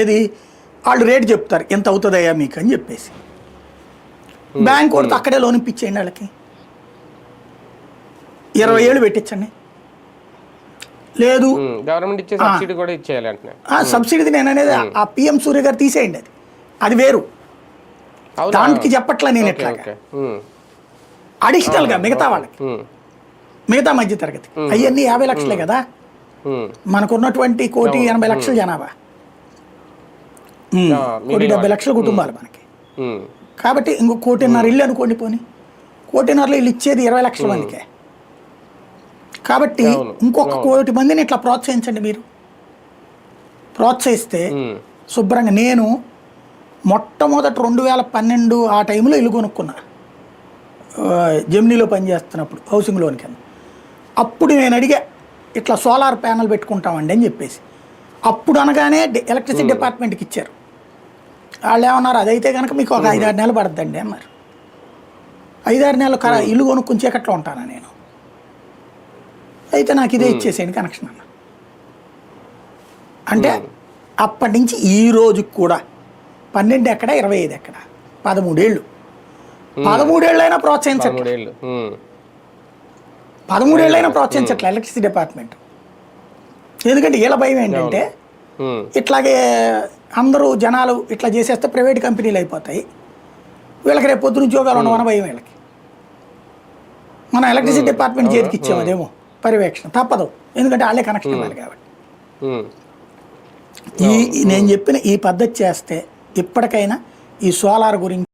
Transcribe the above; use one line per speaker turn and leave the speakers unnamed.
ఏది? వాళ్ళు రేటు చెప్తారు. ఎంత అవుతుందయ్యా మీకు అని చెప్పేసి. బ్యాంక్ కొడితే అక్కడే లోన్ ఇప్పించేయండి వాళ్ళకి. ఇరవై ఏళ్ళు పెట్టించండి. లేదు.
గవర్నమెంట్ ఇచ్చే సబ్సిడీ కూడా ఇచ్చేయాలి అంటున్నా.
ఆ సబ్సిడీ నేను అనేది ఆ పిఎం సూర్య గారు తీసేయండి అది. అది వేరు? దానికి చెప్పట్లే నేను ఎట్లాగా. అడిషనల్గా మిగతా వాళ్ళకి. మిగతా మధ్య తరగతి అవన్నీ యాభై లక్షలే కదా. మనకున్నటువంటి కోటి ఎనభై లక్షల జనాభా. కోటి డెబ్బై లక్షల కుటుంబాలు మనకి. కాబట్టి ఇంకో కోటిన్నర ఇల్లు అనుకోండి పోని. కోటిన్నరలో ఇల్లు ఇచ్చేది ఇరవై లక్షల మందికే. కాబట్టి ఇంకొక కోటి మందిని ఇట్లా ప్రోత్సహించండి మీరు. ప్రోత్సహిస్తే శుభ్రంగా నేను మొట్టమొదటి రెండు వేల పన్నెండు ఆ టైంలో ఇల్లు కొనుక్కున్నా. జెమినీలో పనిచేస్తున్నప్పుడు హౌసింగ్ లోన్ కింద. అప్పుడు నేను అడిగా ఇట్లా సోలార్ ప్యానల్ పెట్టుకుంటామండి అని చెప్పేసి. అప్పుడు అనగానే ఎలక్ట్రిసిటీ డిపార్ట్మెంట్కి ఇచ్చారు. వాళ్ళు ఏమన్నారు అదైతే కనుక మీకు ఒక ఐదారు నెలలు పడుతుందండి అన్నారు. ఐదారు నెలలు కర ఇల్లు కొనుక్కుని చీకట్లో ఉంటానా నేను? అయితే నాకు ఇదే ఇచ్చేసేయండి కనెక్షన్ అన్న. అంటే అప్పటి నుంచి ఈ రోజుకి కూడా పన్నెండు ఎక్కడ ఇరవై ఐదు ఎక్కడ? పదమూడేళ్ళు. పదమూడేళ్ళైనా ప్రోత్సహించట్లేదు పదమూడేళ్ళైనా ప్రోత్సహించట్లే ఎలక్ట్రిసిటీ డిపార్ట్మెంట్. ఎందుకంటే వీళ్ళ భయం ఏంటంటే ఇట్లాగే అందరూ జనాలు ఇట్లా చేసేస్తే ప్రైవేట్ కంపెనీలు అయిపోతాయి. వీళ్ళకి రేపు పొద్దున ఉద్యోగాలు ఉండవని భయం వీళ్ళకి. మనం ఎలక్ట్రిసిటీ డిపార్ట్మెంట్ చేతికి ఇచ్చాము అదేమో పర్యవేక్షణ. తప్పదు. ఎందుకంటే వాళ్ళే కనెక్షన్ ఇవ్వాలి కాబట్టి. ఈ నేను చెప్పిన ఈ పద్ధతి చేస్తే ఇప్పటికైనా ఈ సోలార్ గురించి